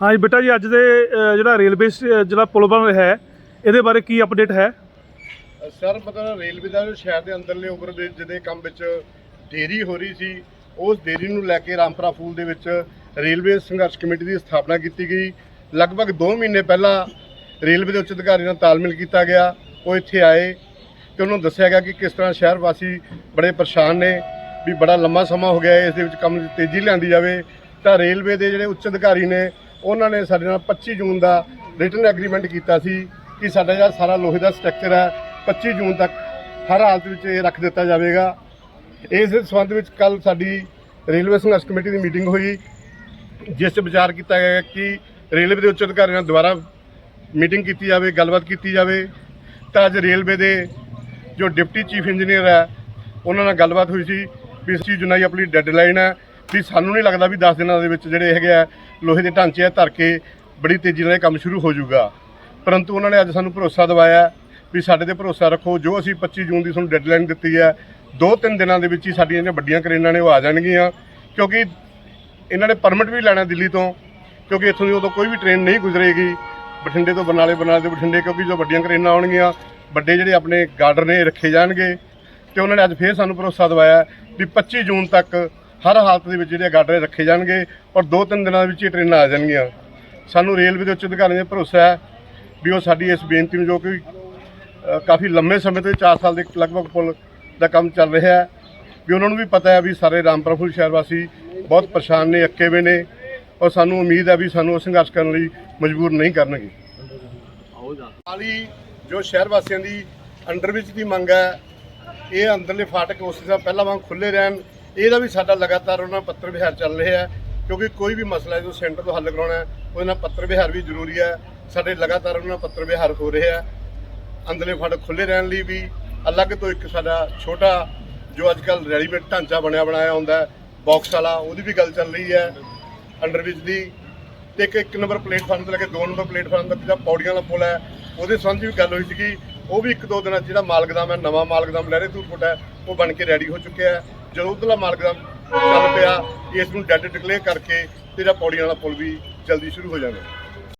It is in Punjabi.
ਹਾਂਜੀ ਬੇਟਾ ਜੀ ਅੱਜ ਦੇ ਅ, ਜਿਹੜਾ ਰੇਲਵੇ ਸ- ਜਿਹੜਾ ਪੁਲ ਬਣ ਰਿਹਾ ਹੈ ਇਹਦੇ ਬਾਰੇ ਕੀ ਅਪਡੇਟ ਹੈ? ਸਰ ਮਤਲਬ ਰੇਲਵੇ ਦਾ ਜੋ ਸ਼ਹਿਰ ਦੇ ਅੰਦਰਲੇ ਓਵਰ ਦੇ ਜਿਹਦੇ ਕੰਮ ਵਿੱਚ ਦੇਰੀ ਹੋ ਰਹੀ ਸੀ ਉਸ ਦੇਰੀ ਨੂੰ ਲੈ ਕੇ ਰਾਮਪੁਰਾ ਫੂਲ ਦੇ ਵਿੱਚ ਰੇਲਵੇ ਸੰਘਰਸ਼ ਕਮੇਟੀ ਦੀ ਸਥਾਪਨਾ ਕੀਤੀ ਗਈ। ਲਗਭਗ 2 ਮਹੀਨੇ ਪਹਿਲਾਂ ਰੇਲਵੇ ਦੇ ਉੱਚ ਅਧਿਕਾਰੀ ਨਾਲ ਤਾਲਮੇਲ ਕੀਤਾ ਗਿਆ ਉਹ ਇੱਥੇ ਆਏ ਤੇ ਉਹਨਾਂ ਨੂੰ ਦੱਸਿਆ ਗਿਆ ਕਿ ਕਿਸ ਤਰ੍ਹਾਂ ਸ਼ਹਿਰ ਵਾਸੀ ਬੜੇ ਪਰੇਸ਼ਾਨ ਨੇ ਵੀ ਬੜਾ ਲੰਮਾ ਸਮਾਂ ਹੋ ਗਿਆ ਹੈ, ਇਸ ਦੇ ਵਿੱਚ ਕੰਮ 'ਚ ਤੇਜ਼ੀ ਲਿਆਂਦੀ ਜਾਵੇ। ਤਾਂ ਰੇਲਵੇ ਦੇ ਜਿਹੜੇ ਉੱਚ ਅਧਿਕਾਰੀ ਨੇ ਉਹਨਾਂ ਨੇ ਸਾਡੇ ਨਾਲ 25 ਜੂਨ ਦਾ ਰਿਟਨ ਐਗਰੀਮੈਂਟ ਕੀਤਾ ਸੀ ਕਿ ਸਾਡਾ ਜਿਹੜਾ ਸਾਰਾ ਲੋਹੇ ਦਾ ਸਟਰਕਚਰ ਹੈ 25 ਜੂਨ ਤੱਕ ਹਰ ਹਾਲਤ ਵਿੱਚ ਇਹ ਰੱਖ ਦਿੱਤਾ ਜਾਵੇਗਾ। ਇਸ ਸੰਬੰਧ ਵਿੱਚ ਕੱਲ ਸਾਡੀ ਰੇਲਵੇ ਸੰਘਰਸ਼ ਕਮੇਟੀ ਦੀ ਮੀਟਿੰਗ ਹੋਈ। ਜਿਸ 'ਚ ਵਿਚਾਰ ਕੀਤਾ ਗਿਆ ਕਿ ਰੇਲਵੇ ਦੇ ਉੱਚ ਅਧਿਕਾਰੀਆਂ ਨਾਲ ਦੁਬਾਰਾ ਮੀਟਿੰਗ ਕੀਤੀ ਜਾਵੇ, ਗੱਲਬਾਤ ਕੀਤੀ ਜਾਵੇ। ਤਾਂ ਅੱਜ ਰੇਲਵੇ ਦੇ ਜੋ ਡਿਪਟੀ ਚੀਫ ਇੰਜੀਨੀਅਰ ਹੈ, ਉਹਨਾਂ ਨਾਲ ਗੱਲਬਾਤ ਹੋਈ ਸੀ ਵੀ 25 ਜੁਲਾਈ ਆਪਣੀ ਡੈਡਲਾਈਨ ਹੈ। ਵੀ ਸਾਨੂੰ ਨਹੀਂ ਲੱਗਦਾ ਵੀ 10 ਦਿਨਾਂ ਦੇ ਵਿੱਚ ਜਿਹੜੇ ਹੈਗੇ ਆ ਲੋਹੇ ਦੇ ਢਾਂਚੇ ਆ ਧਰ ਕੇ ਬੜੀ ਤੇਜ਼ੀ ਨਾਲ ਇਹ ਕੰਮ ਸ਼ੁਰੂ ਹੋ ਜਾਊਗਾ। ਪਰੰਤੂ ਉਹਨਾਂ ਨੇ ਅੱਜ ਸਾਨੂੰ ਭਰੋਸਾ ਦਿਵਾਇਆ ਵੀ ਸਾਡੇ ਤੇ ਭਰੋਸਾ ਰੱਖੋ, ਜੋ ਅਸੀਂ 25 ਜੂਨ ਦੀ ਤੁਹਾਨੂੰ ਡੈਡਲਾਈਨ ਦਿੱਤੀ ਹੈ ਦੋ ਤਿੰਨ ਦਿਨਾਂ ਦੇ ਵਿੱਚ ਹੀ ਸਾਡੀਆਂ ਜਿਹੜੀਆਂ ਵੱਡੀਆਂ ਕਰੇਨਾਂ ਨੇ ਉਹ ਆ ਜਾਣਗੀਆਂ। ਕਿਉਂਕਿ ਇਹਨਾਂ ਨੇ ਪਰਮਿਟ ਵੀ ਲੈਣਾ ਦਿੱਲੀ ਤੋਂ, ਕਿਉਂਕਿ ਇੱਥੋਂ ਦੀ ਉਦੋਂ ਕੋਈ ਵੀ ਟ੍ਰੇਨ ਨਹੀਂ ਗੁਜ਼ਰੇਗੀ। ਬਠਿੰਡੇ ਤੋਂ ਬਰਨਾਲੇ ਬਰਨਾਲੇ ਤੋਂ ਬਠਿੰਡੇ, ਕਿਉਂਕਿ ਜੋ ਵੱਡੀਆਂ ਕਰੇਨਾਂ ਆਉਣਗੀਆਂ, ਵੱਡੇ ਜਿਹੜੇ ਆਪਣੇ ਗਾਰਡਰ ਨੇ ਰੱਖੇ ਜਾਣਗੇ। ਤੇ ਉਹਨਾਂ ਨੇ ਅੱਜ ਫੇਰ ਸਾਨੂੰ ਭਰੋਸਾ ਦਿਵਾਇਆ ਵੀ 25 ਜੂਨ ਤੱਕ ਹਰ ਹਾਲਤ ਦੇ ਵਿੱਚ ਜਿਹੜੇ ਗਾਡਰੇ ਰੱਖੇ ਜਾਣਗੇ ਔਰ ਦੋ ਤਿੰਨ ਦਿਨਾਂ ਦੇ ਵਿੱਚ ਇਹ ਟ੍ਰੇਨਾਂ ਆ ਜਾਣਗੀਆਂ। ਸਾਨੂੰ ਰੇਲਵੇ ਦੇ ਉੱਚ ਅਧਿਕਾਰੀਆਂ ਦਾ ਭਰੋਸਾ ਹੈ ਵੀ ਉਹ ਸਾਡੀ ਇਸ ਬੇਨਤੀ ਨੂੰ ਜੋ ਕਿ ਕਾਫੀ ਲੰਮੇ ਸਮੇਂ ਤੋਂ 4 ਸਾਲ ਦੇ ਲਗਭਗ ਪੁਲ ਦਾ ਕੰਮ ਚੱਲ ਰਿਹਾ ਹੈ। ਵੀ ਉਹਨਾਂ ਨੂੰ ਵੀ ਪਤਾ ਹੈ ਵੀ ਸਾਰੇ ਰਾਮਪੁਰਾ ਫੁੱਲ ਸ਼ਹਿਰ ਵਾਸੀ ਬਹੁਤ ਪਰੇਸ਼ਾਨ ਨੇ, ਅੱਕੇ ਹੋਏ ਨੇ ਔਰ ਸਾਨੂੰ ਉਮੀਦ ਹੈ ਵੀ ਸਾਨੂੰ ਉਹ ਸੰਘਰਸ਼ ਕਰਨ ਲਈ ਮਜਬੂਰ ਨਹੀਂ ਕਰਨਗੇ। ਹਾਲੀ ਜੋ ਸ਼ਹਿਰ ਵਾਸੀਆਂ ਦੀ ਅੰਡਰ ਵਿੱਚ ਦੀ ਮੰਗ ਹੈ, ਇਹ ਅੰਦਰਲੇ ਫਾਟਕ ਉਸ ਤਰ੍ਹਾਂ ਪਹਿਲਾਂ ਵਾਂਗ ਖੁੱਲੇ ਰਹਿਣ ਇਹਦਾ ਵੀ ਸਾਡਾ ਲਗਾਤਾਰ ਉਹਨਾਂ ਨਾਲ ਪੱਤਰ ਵਿਹਾਰ ਚੱਲ ਰਿਹਾ ਹੈ, ਕਿਉਂਕਿ ਕੋਈ ਵੀ ਮਸਲਾ ਹੈ ਸੈਂਟਰ ਤੋਂ ਹੱਲ ਕਰਾਉਣਾ ਹੈ ਉਹਦੇ ਨਾਲ ਪੱਤਰ ਵਿਹਾਰ ਵੀ ਜ਼ਰੂਰੀ ਹੈ। ਸਾਡੇ ਲਗਾਤਾਰ ਉਹਨਾਂ ਨਾਲ ਪੱਤਰ ਵਿਹਾਰ ਹੋ ਰਿਹਾ ਹੈ। ਅੰਦਰਲੇ ਫਾਟਕ ਖੁੱਲੇ ਰਹਿਣ ਲਈ ਵੀ ਅਲੱਗ ਤੋਂ ਇੱਕ ਸਾਡਾ ਛੋਟਾ ਜੋ ਅੱਜ ਕੱਲ ਰੈਡੀਮੇਡ ਢਾਂਚਾ ਬਣਿਆ ਬਣਾਇਆ ਹੁੰਦਾ ਬਾਕਸ ਵਾਲਾ, ਉਹਦੀ ਵੀ ਗੱਲ ਚੱਲ ਰਹੀ ਹੈ। ਅੰਡਰ ਦੀ ਤੇ ਇੱਕ ਇੱਕ ਨੰਬਰ ਪਲੇਟਫਾਰਮ ਤੋਂ ਲੈ ਕੇ ਦੋ ਨੰਬਰ ਪਲੇਟਫਾਰਮ ਤੱਕ ਜਿਹੜਾ ਪੌੜੀਆਂ ਵਾਲਾ ਪੁਲ ਹੈ, ਉਹਦੇ ਸੰਬੰਧ ਵੀ ਗੱਲ ਹੋਈ ਸੀਗੀ। ਉਹ ਵੀ ਇੱਕ ਦੋ ਦਿਨਾਂ ਜਿਹੜਾ ਮਾਲਕਦਾਮ ਹੈ, ਨਵਾਂ ਮਾਲਕਦਾਮ ਲਹਿਰੇ ਤੂਰਪੁਰ ਹੈ, ਉਹ ਬਣ ਕੇ ਰੈਡੀ ਹੋ ਚੁੱਕਿਆ ਹੈ। ਜਦੋਂ ਉਧਰਲਾ ਮਾਲਕਦਾਮ ਚੱਲ ਪਿਆ, ਇਸ ਨੂੰ ਡੈਡ ਡਿਕਲੇਅਰ ਕਰਕੇ ਤੇਰਾ ਪੌੜੀਆਂ ਵਾਲਾ ਪੁਲ ਵੀ ਜਲਦੀ ਸ਼ੁਰੂ ਹੋ ਜਾਣਾ